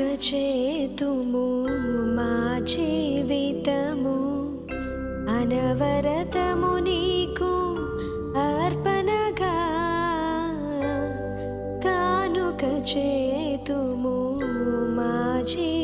చేతుము మా జీవితము. అనవరతము నీకు అర్పణగా. కానుక చేతుము మా జీ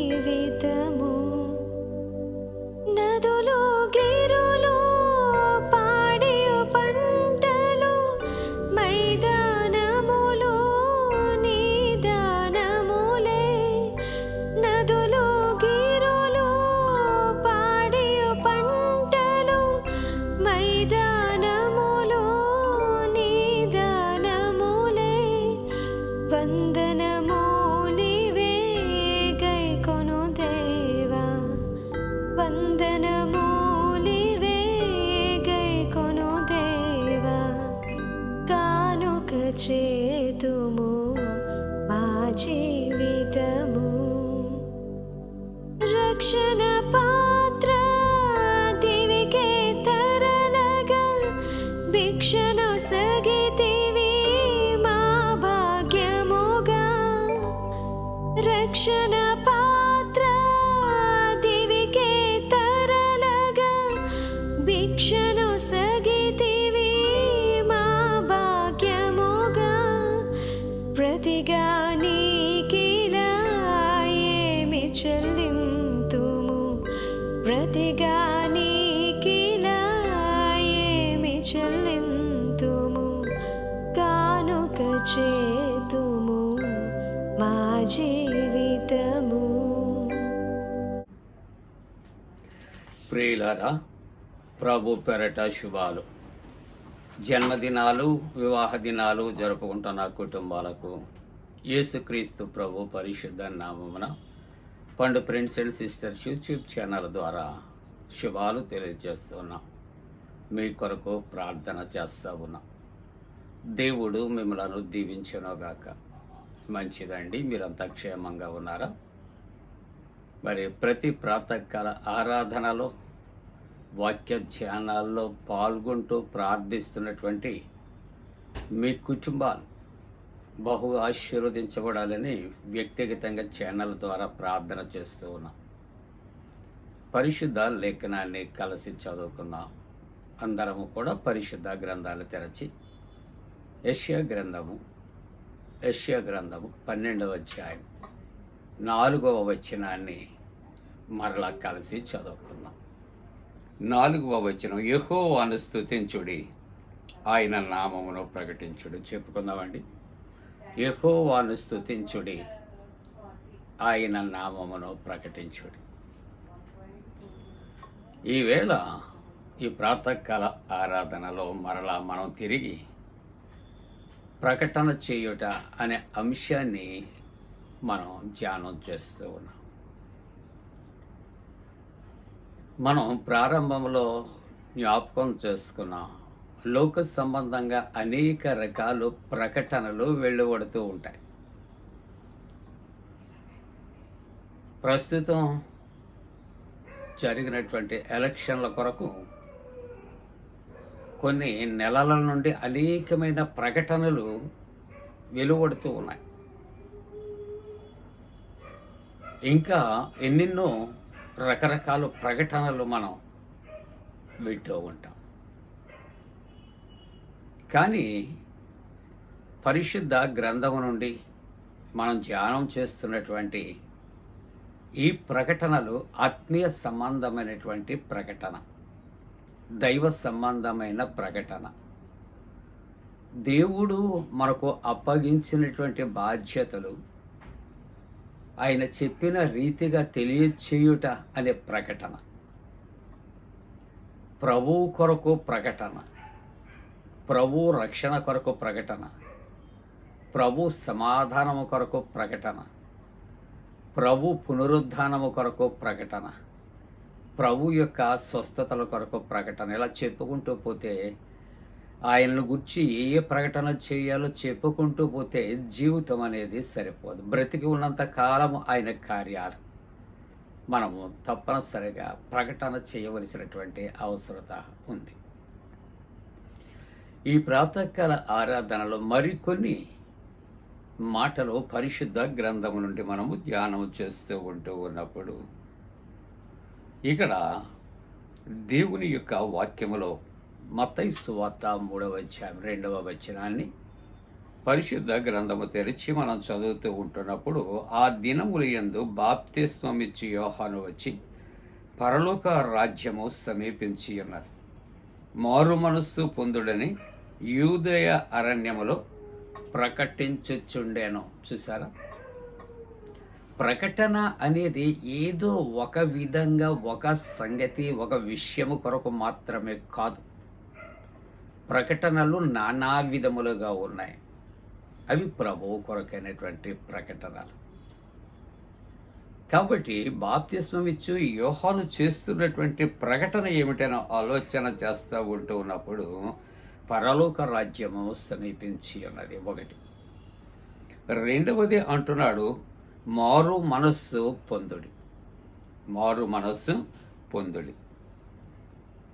ప్రియులారా ప్రభు పెరట శుభాలు. జన్మదినాలు వివాహ దినాలు జరుపుకుంటున్న కుటుంబాలకు యేసుక్రీస్తు ప్రభు పరిశుద్ధ నామమున పండు friends and sisters YouTube channel ద్వారా శుభాలు తెలియజేస్తున్నా. మీ కొరకు ప్రార్థన చేస్తూ ఉన్నా. దేవుడు మిమ్మలను దీవించునుగాక. మంచిదండి మీరంతా క్షేమంగా ఉన్నారా? మరి ప్రతి ప్రాతకాల ఆరాధనలో వాక్య ధ్యానాల్లో పాల్గొంటూ ప్రార్థిస్తున్నటువంటి మీ కుటుంబాలు బహు ఆశీర్వదించబడాలని వ్యక్తిగతంగా ఛానల్ ద్వారా ప్రార్థన చేస్తూ ఉన్నాం. పరిశుద్ధ లేఖనాన్ని కలిసి చదువుకుందాం. అందరము కూడా పరిశుద్ధ గ్రంథాలు తెరచి యష్యా గ్రంథము యష్యా గ్రంథము పన్నెండవ అధ్యాయం నాలుగవ వచనాన్ని మరలా కలిసి చదువుకుందాం. నాలుగవ వచనం ఎహోవాను స్థుతించుడి ఆయన నామమును ప్రకటించుడు. చెప్పుకుందామండి. యెహోవాను స్థుతించుడి ఆయన నామమును ప్రకటించుడి. ఈవేళ ఈ ప్రాతకాల ఆరాధనలో మరలా మనం తిరిగి ప్రకటన చేయుట అనే అంశాన్ని మనం ధ్యానం చేస్తూ ఉన్నాం. మనం ప్రారంభంలో జ్ఞాపకం చేసుకున్నాం. లోక సంబంధంగా అనేక రకాలు ప్రకటనలు వెళ్ళబడుతూ ఉంటాయి. ప్రస్తుతం జరిగినటువంటి ఎలక్షన్ల కొరకు కొన్ని నెలల నుండి అనేకమైన ప్రకటనలు వెలువడుతూ ఉన్నాయి. ఇంకా ఎన్నెన్నో రకరకాల ప్రకటనలు మనం వింటూ ఉంటాం. కానీ పరిశుద్ధ గ్రంథము నుండి మనం ధ్యానం చేస్తున్నటువంటి ఈ ప్రకటనలు ఆత్మీయ సంబంధమైనటువంటి ప్రకటన దైవ సంబంధమైన ప్రకటన. దేవుడు మనకు అప్పగించినటువంటి బాధ్యతలు ఆయన చెప్పిన రీతిగా తెలియచేయుట అనే ప్రకటన ప్రభువు కొరకు ప్రకటన ప్రభు రక్షణ కొరకు ప్రకటన ప్రభు సమాధానము కొరకు ప్రకటన ప్రభు పునరుద్ధానము కొరకు ప్రకటన ప్రభు యొక్క స్వస్థతల కొరకు ప్రకటన ఇలా చెప్పుకుంటూ పోతే ఆయనను గుర్చి ఏ ఏ ప్రకటన చేయాలో చెప్పుకుంటూ పోతే జీవితం అనేది సరిపోదు. బ్రతికి ఉన్నంత కాలం ఆయన కార్యాలు. మనము తప్పనిసరిగా ప్రకటన చేయవలసినటువంటి అవసరత ఉంది. ఈ ప్రాతకాల ఆరాధనలో మరికొన్ని మాటలు పరిశుద్ధ గ్రంథము నుండి మనము ధ్యానం చేస్తూ ఉంటూ ఉన్నప్పుడు ఇక్కడ దేవుని యొక్క వాక్యములో మత్తయి సువార్త మూడవ అధ్యాయం రెండవ వచనాన్ని పరిశుద్ధ గ్రంథము తెరిచి మనం చదువుతూ ఉంటున్నప్పుడు ఆ దినముల యందు బాప్తిస్మమిచ్చి యోహాను వచ్చి పరలోక రాజ్యము సమీపించి ఉన్నది. మారు మనస్సు పొందుడని యూదయ అరణ్యములో ప్రకటించుచుండేను. చూసారా ప్రకటన అనేది ఏదో ఒక విధంగా ఒక సంగతి ఒక విషయము కొరకు మాత్రమే కాదు. ప్రకటనలు నానా విధములుగా ఉన్నాయి. అవి ప్రభువు కొరకైనటువంటి ప్రకటనలు. కాబట్టి బాప్తిస్మం ఇచ్చు యోహాను చేస్తున్నటువంటి ప్రకటన ఏమిటనో ఆలోచన చేస్తూ ఉంటూ ఉన్నప్పుడు పరలోక రాజ్యము సమీపించి ఉన్నది ఒకటి. రెండవది అంటున్నాడు మారు మనస్సు పొందుడి. మారు మనస్సు పొందుడి.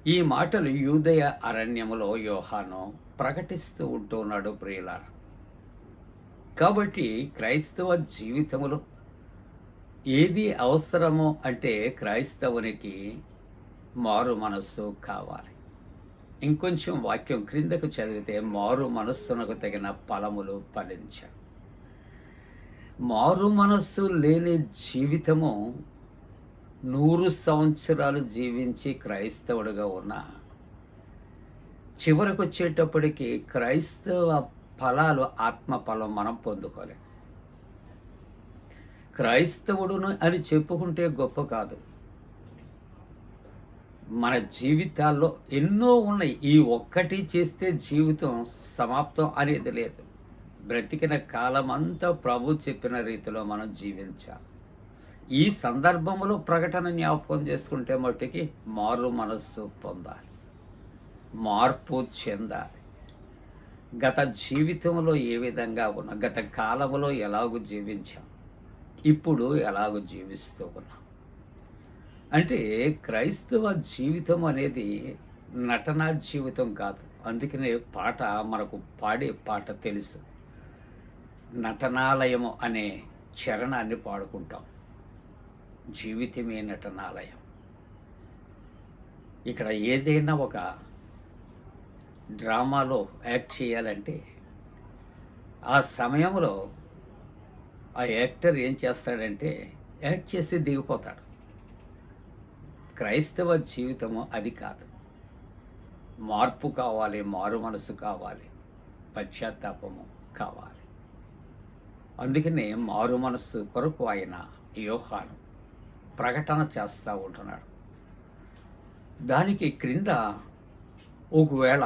ఈ మాటలు యూదయ అరణ్యములో యోహాను ప్రకటిస్తూ ఉంటున్నాడు ప్రియులార. కాబట్టి క్రైస్తవ జీవితములో ఏది అవసరమో అంటే క్రైస్తవునికి మారు మనస్సు కావాలి. ఇంకొంచెం వాక్యం క్రిందకు చదివితే మారు మనస్సునకు తగిన ఫలములు ఫలించాలి మారు మనస్సు లేని జీవితము నూరు సంవత్సరాలు జీవించి క్రైస్తవుడిగా ఉన్న చివరికి వచ్చేటప్పటికి క్రైస్తవ ఫలాలు ఆత్మ ఫలం మనం పొందుకోలేం. క్రైస్తవుడును అని చెప్పుకుంటే గొప్ప కాదు. మన జీవితాల్లో ఎన్నో ఉన్నాయి. ఈ ఒక్కటి చేస్తే జీవితం సమాప్తం అనేది లేదు. బ్రతికిన కాలం అంతా ప్రభు చెప్పిన రీతిలో మనం జీవించాలి. ఈ సందర్భంలో ప్రకటన జ్ఞాపకం చేసుకుంటే మట్టుకి మారు మనస్సు పొందాలి. మార్పు చెందాలి. గత జీవితంలో ఏ విధంగా ఉన్నా గత కాలంలో ఎలాగో జీవించాం ఇప్పుడు ఎలాగో జీవిస్తూ ఉన్నాం. అంటే క్రైస్తవ జీవితం అనేది నటనా జీవితం కాదు. అందుకనే పాట మనకు పాడే పాట తెలుసు. నటనాలయము అనే చరణాన్ని పాడుకుంటాం. జీవితమే నటనాలయం ఇక్కడ ఏదైనా ఒక డ్రామాలో యాక్ట్ చేయాలంటే ఆ సమయంలో ఆ యాక్టర్ ఏం చేస్తాడంటే యాక్ట్ చేసి దిగిపోతాడు. క్రైస్తవ జీవితము అది కాదు. మార్పు కావాలి మారు మనసు కావాలి పశ్చాత్తాపము కావాలి. అందుకనే మారు మనస్సు కొరకు ఆయన యోహాను. ప్రకటన చేస్తూ ఉంటున్నాడు. దానికి క్రింద ఒకవేళ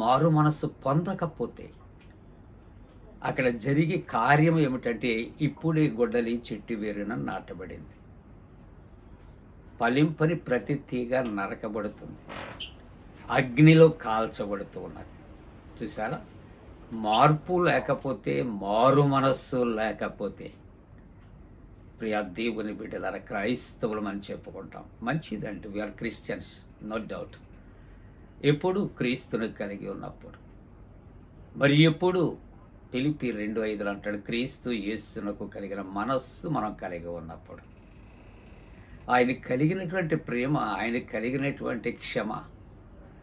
మారు మనస్సు పొందకపోతే అక్కడ జరిగే కార్యం ఏమిటంటే ఇప్పుడే గొడ్డలి చెట్టు వేరున నాటబడింది. ఫలింపని ప్రతి తీగ నరకబడుతుంది. అగ్నిలో కాల్చబడుతూ ఉన్నది చూసారా మార్పు లేకపోతే మారు మనస్సు లేకపోతే ప్రియ దేవుని బిడ్డలారా క్రైస్తవులు అని చెప్పుకుంటాం. మంచిదండి. వీఆర్ క్రిస్టియన్స్ నో డౌట్ ఎప్పుడు క్రీస్తుని కలిగి ఉన్నప్పుడు. మరి ఎప్పుడు? పిలిపి రెండు ఐదులు అంటాడు క్రీస్తు యేసునకు కలిగిన మనస్సు మనం కలిగి ఉన్నప్పుడు. ఆయన కలిగినటువంటి ప్రేమ ఆయన కలిగినటువంటి క్షమ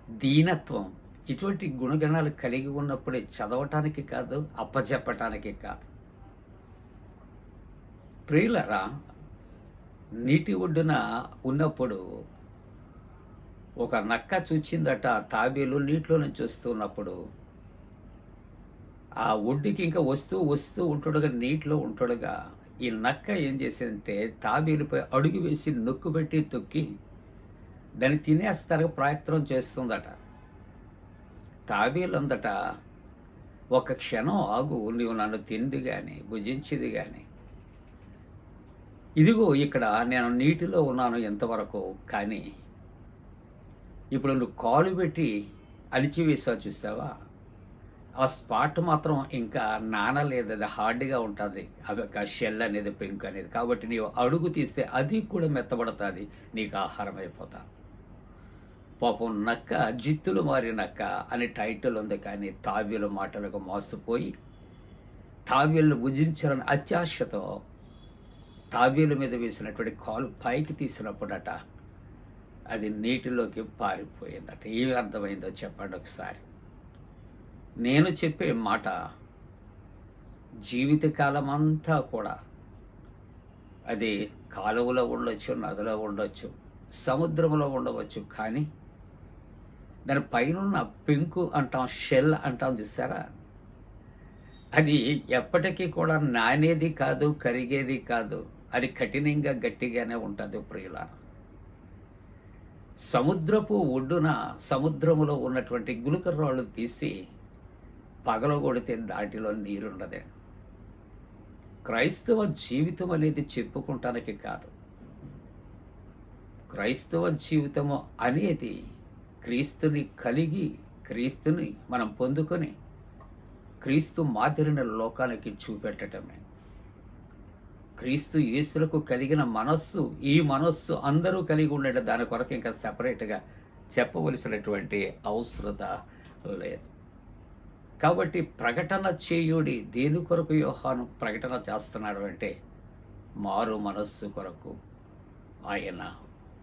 దీనత్వం ఇటువంటి గుణగణాలు కలిగి ఉన్నప్పుడే చదవటానికి కాదు అప్పచెప్పటానికి కాదు. ప్రియులరా నీటి ఒడ్డున ఉన్నప్పుడు ఒక నక్క చూచిందట తాబేలు నీటిలో నుంచి వస్తున్నప్పుడు ఆ ఒడ్డుకి ఇంకా వస్తూ వస్తూ ఉంటుండగా నీటిలో ఉంటుండగా. ఈ నక్క ఏం చేసిందంటే తాబేలుపై అడుగు వేసి నొక్కు పెట్టి తొక్కి దాన్ని తినేస్తారు ప్రయత్నం చేస్తుందట. తాబేలందట ఒక క్షణం ఆగు నీవు నన్ను తింది కానీ భుజించింది కానీ ఇదిగో ఇక్కడ నేను నీటిలో ఉన్నాను ఎంతవరకు కానీ ఇప్పుడు నువ్వు కాలు పెట్టి అణిచివేసావు చూసావా? ఆ స్పాట్ మాత్రం ఇంకా నానలేదు అది హార్డ్గా ఉంటుంది. అవి ఒక షెల్ అనేది పెంక్ అనేది. కాబట్టి నీవు అడుగు తీస్తే అది కూడా మెత్తబడుతుంది. నీకు ఆహారం అయిపోతా. పాపం నక్క జిత్తులు మారి నక్క అనే టైటిల్ ఉంది కానీ తావ్యుల మాటలకు మోసపోయి తావ్యులను భుజించాలని అత్యాశతో తాబేలు మీద వేసినటువంటి కాలు పైకి తీసినప్పుడట అది నీటిలోకి పారిపోయిందట. ఏమి అర్థమైందో చెప్పండి ఒకసారి. నేను చెప్పే మాట జీవితకాలం అంతా కూడా అది కాలువలో ఉండొచ్చు నదిలో ఉండొచ్చు సముద్రంలో ఉండవచ్చు కానీ దాని పైన పెంకు అంటాం షెల్ అంటాం చూసారా? అది ఎప్పటికీ కూడా నానేది కాదు కరిగేది కాదు. అది కఠినంగా గట్టిగానే ఉంటుంది ప్రియులారా. సముద్రపు ఒడ్డున సముద్రములో ఉన్నటువంటి గులకర్రాళ్ళు తీసి పగలగొడితే దాటిలో నీరుండదే. క్రైస్తవ జీవితం అనేది చెప్పుకుంటానికి కాదు. క్రైస్తవ జీవితము అనేది క్రీస్తుని కలిగి క్రీస్తుని మనం పొందుకొని క్రీస్తు మాదిరిన లోకానికి చూపెట్టటమే. క్రీస్తు యేసులకు కలిగిన మనస్సు ఈ మనస్సు అందరూ కలిగి ఉండే దాని కొరకు ఇంకా సపరేట్గా చెప్పవలసినటువంటి అవసరత లేదు. కాబట్టి ప్రకటన చేయుడి దేని కొరకు యోహాను ప్రకటన చేస్తున్నాడు అంటే మారు మనస్సు కొరకు ఆయన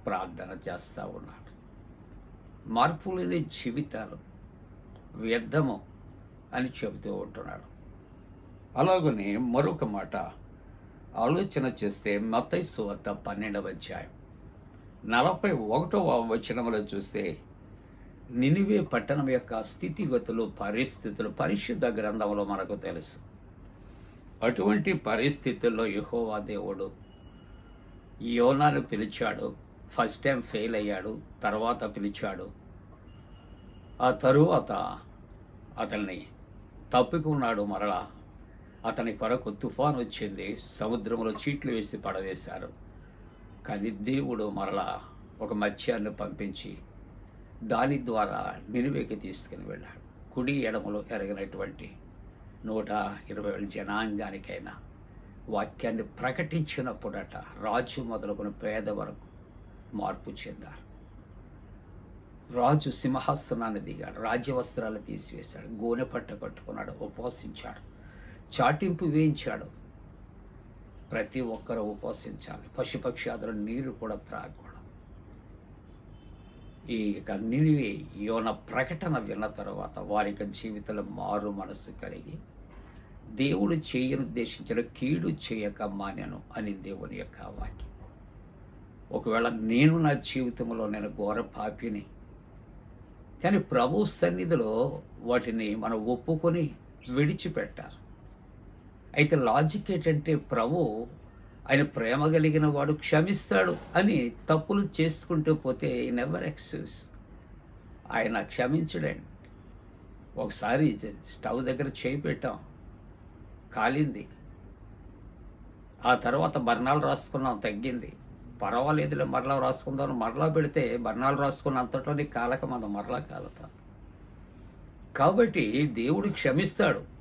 ప్రార్థన చేస్తూ ఉన్నాడు. మార్పు లేని జీవితాలు వ్యర్థము అని చెబుతూ ఉంటున్నాడు. అలాగనే మరొక మాట ఆలోచన చేస్తే మతైసు వద్ద పన్నెండవ అధ్యాయం. నలభై ఒకటవ వచనంలో చూస్తే నినివే పట్టణం యొక్క స్థితిగతులు పరిస్థితులు పరిశుద్ధ గ్రంథంలో మనకు తెలుసు. అటువంటి పరిస్థితుల్లో యహోవా దేవుడు యోనాను పిలిచాడు ఫస్ట్ టైం ఫెయిల్ అయ్యాడు తర్వాత పిలిచాడు. ఆ తరువాత అతన్ని తప్పుకున్నాడు మరలా. అతని కొరకు తుఫాన్ వచ్చింది సముద్రంలో చీట్లు వేసి పడవేశారు. కానీ దేవుడు మరలా ఒక మత్స్యాన్ని పంపించి దాని ద్వారా నిలువేకి తీసుకుని వెళ్ళాడు. కుడి ఎడమలో ఎరగినటువంటి నూట ఇరవై వేల జనాంగానికైనా వాక్యాన్ని ప్రకటించినప్పుడట రాజు మొదలుకొని పేద వరకు మార్పు చెందారు. రాజు సింహాసనాన్ని దిగాడు రాజ్య వస్త్రాలు తీసివేశాడు గోనె పట్ట కట్టుకున్నాడు ఉపవసించాడు. చాటింపు వేయించాడు. ప్రతి ఒక్కరూ ఉపవసించాలి. పశుపక్షాదులు నీరు కూడా త్రాగకూడదు. ఈ కన్నివి యోన ప్రకటన విన్న తర్వాత వారి యొక్క జీవితంలో మారు మనసు కలిగి దేవుడు చేయనుద్దేశించిన కీడు చేయక మానెను అని దేవుని యొక్క వాక్యం. ఒకవేళ నేను నా జీవితంలో నేను ఘోర పాపిని కానీ ప్రభు సన్నిధిలో వాటిని మనం ఒప్పుకొని విడిచిపెట్టారు. అయితే లాజిక్ ఏంటంటే ప్రభు ఆయన ప్రేమ కలిగిన వాడు క్షమిస్తాడు అని తప్పులు చేసుకుంటూ పోతే నెవర్ ఎక్స్క్యూస్ ఆయన క్షమించడండి. ఒకసారి స్టవ్ దగ్గర చేయి పెట్టాం. కాలింది. ఆ తర్వాత బర్ణాలు రాసుకున్నాం తగ్గింది. పర్వాలేదులే మరలా రాసుకుందాం మరలా పెడితే బర్ణాలు రాసుకున్న అంతట్లో కాలక మనం మరలా కాలుతాం. కాబట్టి దేవుడు క్షమిస్తాడు.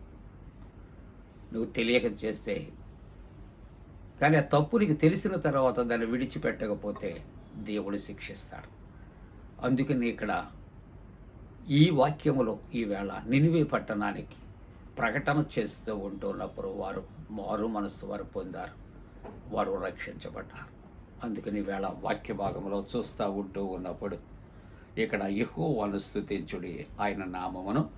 నువ్వు తెలియక చేస్తే. కానీ ఆ తప్పు నీకు తెలిసిన తర్వాత దాన్ని విడిచిపెట్టకపోతే దేవుడు శిక్షిస్తాడు. అందుకని ఇక్కడ ఈ వాక్యములో ఈవేళ నినివే పట్టణానికి ప్రకటన చేస్తూ ఉంటున్నప్పుడు వారు మారు మనస్సు వారు పొందారు. వారు రక్షించబడ్డారు. అందుకని వేళ వాక్య భాగంలో చూస్తూ ఉంటూ ఉన్నప్పుడు ఇక్కడ యెహోవాను స్థుతించుడి ఆయన నామమును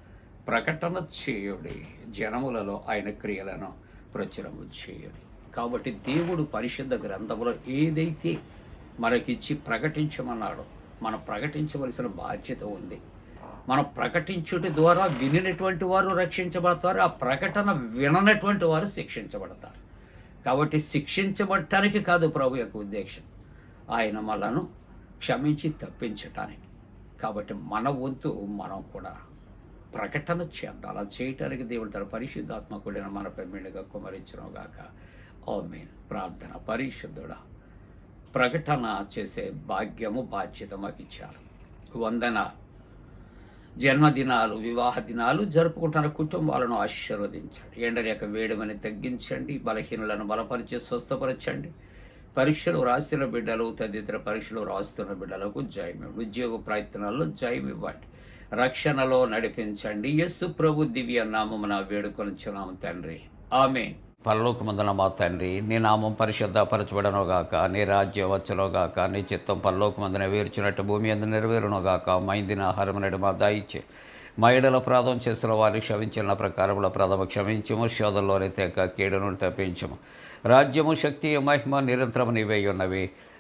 ప్రకటన చేయుడి జనములలో ఆయన క్రియలను ప్రచురము చేయుడి. కాబట్టి దేవుడు పరిశుద్ధ గ్రంథంలో ఏదైతే మనకిచ్చి ప్రకటించమన్నాడో మనం ప్రకటించవలసిన బాధ్యత ఉంది. మనం ప్రకటించుటి ద్వారా వినినటువంటి వారు రక్షించబడతారు ఆ ప్రకటన విననటువంటి వారు శిక్షించబడతారు. కాబట్టి శిక్షించబడటానికి కాదు ప్రభు యొక్క ఉద్దేశం. ఆయన మనను క్షమించి తప్పించటానికి. కాబట్టి మన వంతు మనం కూడా ప్రకటన చేద్దాం. అలా చేయటానికి దేవుడు తన పరిశుద్ధాత్మ కూడిన మనపై మెండుగా కుమరించను గాక. ఆమెన్. ప్రార్థన. పరిశుద్ధుడా ప్రకటన చేసే భాగ్యము బాధ్యత మాకు ఇచ్చారు వందన జన్మదినాలు వివాహ దినాలు జరుపుకుంటున్న కుటుంబాలను ఆశీర్వదించండి. ఎండల యొక్క వేడిమని తగ్గించండి. బలహీనులను బలపరిచి స్వస్థపరచండి. పరీక్షలు రాసిన బిడ్డలు తదితర పరీక్షలు రాస్తున్న బిడ్డలకు జయమివ్వండి. ఉద్యోగ ప్రయత్నాల్లో జయం ఇవ్వండి రక్షణలో నడిపించండి. యస్సు ప్రభు దివ్య నామమున వేడుకొనుచున్నాము తండ్రి. ఆమె పరలోకమందున మా తండ్రి నీ నామం పరిశుద్ధపరచబడనుగాక నీ రాజ్యం వచ్చునుగాక నీ చిత్తం పరలోకమందున వేర్చినట్టు భూమి అందు నెరవేరునుగాక మైందిన ఆహారం నడు మా దాయిచ్చే మా ఎడల ప్రాధం చేసిన వారిని క్షమించిన ప్రకారముల ప్రథమ క్షమించము శోధంలోని తెక కీడును తప్పించము. రాజ్యము శక్తి మహిమ నిరంతరం నీవే ఉన్నవి.